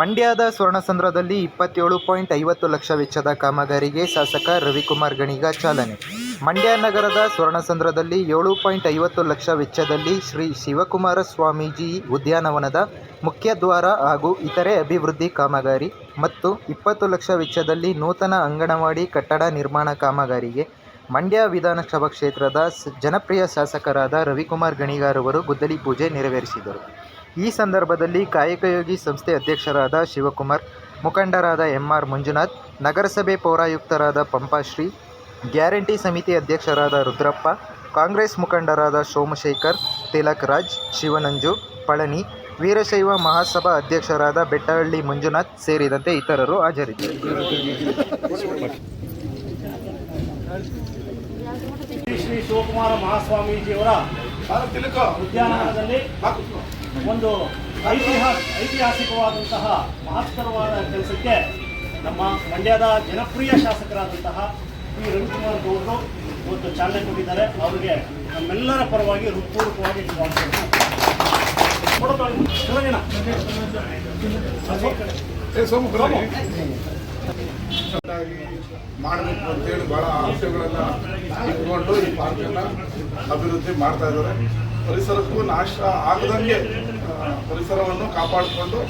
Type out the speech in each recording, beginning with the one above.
ಮಂಡ್ಯದ ಸ್ವರ್ಣಸಂದ್ರದಲ್ಲಿ ಇಪ್ಪತ್ತೇಳು ಪಾಯಿಂಟ್ ಐವತ್ತು ಲಕ್ಷ ವೆಚ್ಚದ ಕಾಮಗಾರಿಗೆ ಶಾಸಕ ರವಿಕುಮಾರ್ ಗಣಿಗ ಚಾಲನೆ. ಮಂಡ್ಯ ನಗರದ ಸ್ವರ್ಣಸಂದ್ರದಲ್ಲಿ ಏಳು ಪಾಯಿಂಟ್ ಐವತ್ತು ಲಕ್ಷ ವೆಚ್ಚದಲ್ಲಿ ಶ್ರೀ ಶಿವಕುಮಾರ ಸ್ವಾಮೀಜಿ ಉದ್ಯಾನವನದ ಮುಖ್ಯದ್ವಾರ ಹಾಗೂ ಇತರೆ ಅಭಿವೃದ್ಧಿ ಕಾಮಗಾರಿ ಮತ್ತು ಇಪ್ಪತ್ತು ಲಕ್ಷ ವೆಚ್ಚದಲ್ಲಿ ನೂತನ ಅಂಗನವಾಡಿ ಕಟ್ಟಡ ನಿರ್ಮಾಣ ಕಾಮಗಾರಿಗೆ ಮಂಡ್ಯ ವಿಧಾನಸಭಾ ಕ್ಷೇತ್ರದ ಜನಪ್ರಿಯ ಶಾಸಕರಾದ ರವಿಕುಮಾರ್ ಗಣಿಗಾರವರು ಗುದ್ದಲಿ ಪೂಜೆ ನೆರವೇರಿಸಿದರು. ಈ ಸಂದರ್ಭದಲ್ಲಿ ಕಾಯಕಯೋಗಿ ಸಂಸ್ಥೆ ಅಧ್ಯಕ್ಷರಾದ ಶಿವಕುಮಾರ್ ಮುಖಂಡರಾದ ಎಂಆರ್ ಮಂಜುನಾಥ್ ನಗರಸಭೆ ಪೌರಾಯುಕ್ತರಾದ ಪಂಪಾಶ್ರೀ ಗ್ಯಾರಂಟಿ ಸಮಿತಿ ಅಧ್ಯಕ್ಷರಾದ ರುದ್ರಪ್ಪ ಕಾಂಗ್ರೆಸ್ ಮುಖಂಡರಾದ ಸೋಮಶೇಖರ್ ತಿಲಕ್ ರಾಜ್ ಶಿವನಂಜು ಪಳನಿ ವೀರಶೈವ ಮಹಾಸಭಾ ಅಧ್ಯಕ್ಷರಾದ ಬೆಟ್ಟಹಳ್ಳಿ ಮಂಜುನಾಥ್ ಸೇರಿದಂತೆ ಇತರರು ಹಾಜರಿದ್ದರು. ಶ್ರೀ ಶಿವಕುಮಾರ ಮಹಾಸ್ವಾಮೀಜಿಯವರ ಉದ್ಯಾನವನದಲ್ಲಿ ಒಂದು ಐತಿಹಾಸ, ಐತಿಹಾಸಿಕವಾದಂತಹ ಮಹತ್ತರವಾದ ಕೆಲಸಕ್ಕೆ ನಮ್ಮ ಮಂಡ್ಯದ ಜನಪ್ರಿಯ ಶಾಸಕರಾದಂತಹ ಪಿ. ರವಿಕುಮಾರ್ ಗೌಡರು ಇವತ್ತು ಚಾಲನೆ ಕೊಟ್ಟಿದ್ದಾರೆ. ಅವರಿಗೆ ನಮ್ಮೆಲ್ಲರ ಪರವಾಗಿ ಹೃತ್ಪೂರ್ವಕವಾಗಿ ಮಾಡಬೇಕು ಅಂತೇಳಿ ಬಹಳ ಆಸೆಗಳನ್ನ ಇಟ್ಕೊಂಡು ಈ ಪಾರ್ಕನ್ನ ಅಭಿವೃದ್ಧಿ ಮಾಡ್ತಾ ಇದ್ದಾರೆ. ಪರಿಸರಕ್ಕೂ ನಾಶ ಆಗದಂಗೆ ಪರಿಸರವನ್ನು ಕಾಪಾಡಿಕೊಂಡು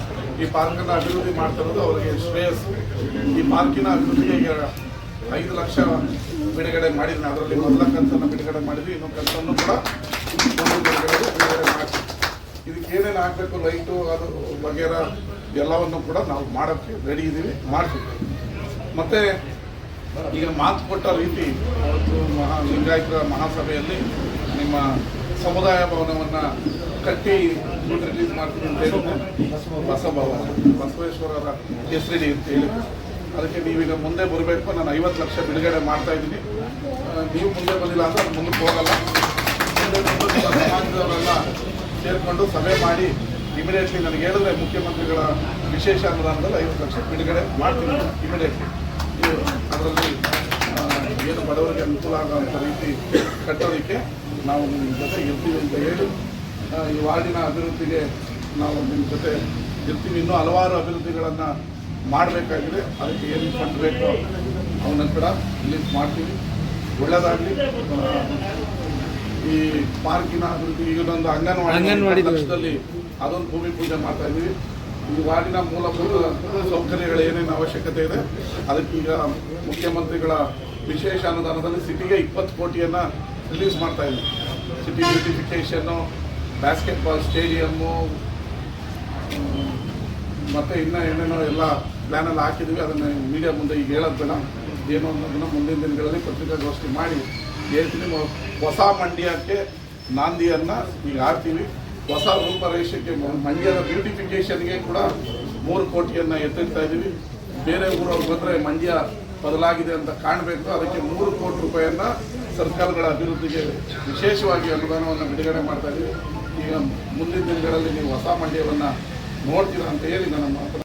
ಈ ಪಾರ್ಕನ್ನ ಅಭಿವೃದ್ಧಿ ಮಾಡ್ತಿರೋದು ಅವರಿಗೆ ಶ್ರೇಯಸ್ಸು. ಈ ಪಾರ್ಕಿನ ಅಭಿವೃದ್ಧಿಗೆ ಐದು ಲಕ್ಷ ಬಿಡುಗಡೆ ಮಾಡಿದ್ವಿ ಅದರಲ್ಲಿ ಮೊದಲ ಕಂತನ್ನು ಬಿಡುಗಡೆ ಮಾಡಿದ್ವಿ, ಇನ್ನೊಂದು ಕಂತನ್ನು ಕೂಡ ಬಿಡುಗಡೆ ಮಾಡ್ತೀವಿ ಇದಕ್ಕೆ ಏನೇನು ಆಗಬೇಕು, ಲೈಟು, ಅದು ಬಗೆರ ಎಲ್ಲವನ್ನು ಕೂಡ ನಾವು ಮಾಡೋಕ್ಕೆ ರೆಡಿ ಇದ್ದೀವಿ ಮಾಡ್ತೀವಿ. ಮತ್ತೆ ಈಗ ಮಾತು ಕೊಟ್ಟ ರೀತಿ, ಅವತ್ತು ಮಹಾ ಲಿಂಗಾಯತ ಮಹಾಸಭೆಯಲ್ಲಿ ನಿಮ್ಮ ಸಮುದಾಯ ಭವನವನ್ನು ಕಟ್ಟಿ ರಿಲೀಸ್ ಮಾಡ್ತೀನಿ ಅಂತ ಬಸವೇಶ್ವರರ ಹೆಸರಿಡಿ ಅಂತ ಹೇಳಿ. ಅದಕ್ಕೆ ನೀವೀಗ ಮುಂದೆ ಬರಬೇಕು. ನಾನು ಐವತ್ತು ಲಕ್ಷ ಬಿಡುಗಡೆ ಮಾಡ್ತಾ ಇದ್ದೀನಿ. ನೀವು ಮುಂದೆ ಬಂದಿಲ್ಲ ಅಂದ್ರೆ ನಾನು ಮುಂದಕ್ಕೆ ಹೋಗಲ್ಲ. ಸಮಾಜದವರೆಲ್ಲ ಸೇರಿಕೊಂಡು ಸಭೆ ಮಾಡಿ ಇಮಿಡಿಯೇಟ್ಲಿ ನನಗೆ ಹೇಳಿದ್ರೆ ಮುಖ್ಯಮಂತ್ರಿಗಳ ವಿಶೇಷ ಅನುದಾನದಲ್ಲಿ ಐವತ್ತು ಲಕ್ಷ ಬಿಡುಗಡೆ ಮಾಡ್ತೀನಿ ಇಮಿಡಿಯೇಟ್ಲಿ ಅದರಲ್ಲಿ ಏನು ಬಡವರಿಗೆ ಅನುಕೂಲ ಆಗುವಂಥ ರೀತಿ ಕಟ್ಟೋದಕ್ಕೆ ನಾವು ನಿಮ್ಮ ಜೊತೆ ಇರ್ತೀವಿ ಅಂತ ಹೇಳಿ ಈ ವಾರ್ಡಿನ ಅಭಿವೃದ್ಧಿಗೆ ನಾವು ನಿಮ್ಮ ಜೊತೆ ಇರ್ತೀವಿ. ಇನ್ನೂ ಹಲವಾರು ಅಭಿವೃದ್ಧಿಗಳನ್ನು ಮಾಡಬೇಕಾಗಿದೆ. ಅದಕ್ಕೆ ಏನು ಫಂಡ್ ಬೇಕೋ ಅವನ್ನ ಕೂಡ ರಿಲೀಸ್ ಮಾಡ್ತೀವಿ. ಒಳ್ಳೆಯದಾಗಲಿ ಈ ಪಾರ್ಕಿನ ಅಭಿವೃದ್ಧಿ ಈಗ ಒಂದು ಅಂಗನವಾಡಿ ಲಕ್ಷದಲ್ಲಿ ಅದೊಂದು ಭೂಮಿ ಪೂಜೆ ಮಾಡ್ತಾ ಇದ್ದೀವಿ. ಈ ವಾರ್ಡಿನ ಮೂಲಭೂತ ಸೌಕರ್ಯಗಳ ಏನೇನು ಅವಶ್ಯಕತೆ ಇದೆ ಅದಕ್ಕೀಗ ಮುಖ್ಯಮಂತ್ರಿಗಳ ವಿಶೇಷ ಅನುದಾನದಲ್ಲಿ ಸಿಟಿಗೆ ಇಪ್ಪತ್ತು ಕೋಟಿಯನ್ನ ರಿಲೀಸ್ ಮಾಡ್ತಾ ಇದ್ದೀವಿ ಸಿಟಿ ಬ್ಯೂಟಿಫಿಕೇಷನ್ನು ಬ್ಯಾಸ್ಕೆಟ್ಬಾಲ್ ಸ್ಟೇಡಿಯಮ್ಮು ಮತ್ತು ಇನ್ನೂ ಏನೇನೋ ಎಲ್ಲ ಪ್ಲ್ಯಾನಲ್ಲಿ ಹಾಕಿದ್ವಿ. ಅದನ್ನು ಮೀಡಿಯಾ ಮುಂದೆ ಈಗ ಹೇಳೋದು ಬೇಡ. ಏನು ಅನ್ನೋದನ್ನು ಮುಂದಿನ ದಿನಗಳಲ್ಲಿ ಪತ್ರಿಕಾಗೋಷ್ಠಿ ಮಾಡಿ ಹೇಳ್ತೀನಿ. ಹೊಸ ಮಂಡ್ಯಕ್ಕೆ ನಾಂದಿಯನ್ನು ಈಗ ಹಾಕ್ತೀವಿ. ಹೊಸ ರೂಪರೇಷಕ್ಕೆ ಮಂಡ್ಯದ ಬ್ಯೂಟಿಫಿಕೇಷನ್ಗೆ ಕೂಡ ಮೂರು ಕೋಟಿಯನ್ನು ಎತ್ತಿರ್ತಾ ಇದ್ದೀವಿ. ಬೇರೆ ಊರವ್ರು ಬಂದರೆ ಮಂಡ್ಯ ಬದಲಾಗಿದೆ ಅಂತ ಕಾಣಬೇಕು. ಅದಕ್ಕೆ ಮೂರು ಕೋಟಿ ರೂಪಾಯಿಯನ್ನ ಸರ್ಕಾರಗಳ ಅಭಿವೃದ್ಧಿಗೆ ವಿಶೇಷವಾಗಿ ಅನುದಾನವನ್ನು ಬಿಡುಗಡೆ ಮಾಡ್ತಾ ಇದ್ದೀವಿ ಈಗ ಮುಂದಿನ ದಿನಗಳಲ್ಲಿ ನೀವು ಹೊಸ ಮಂಡ್ಯವನ್ನು ನೋಡ್ತೀರಾ ಅಂತ ಹೇಳಿ ನನ್ನ ಮಾತನ್ನು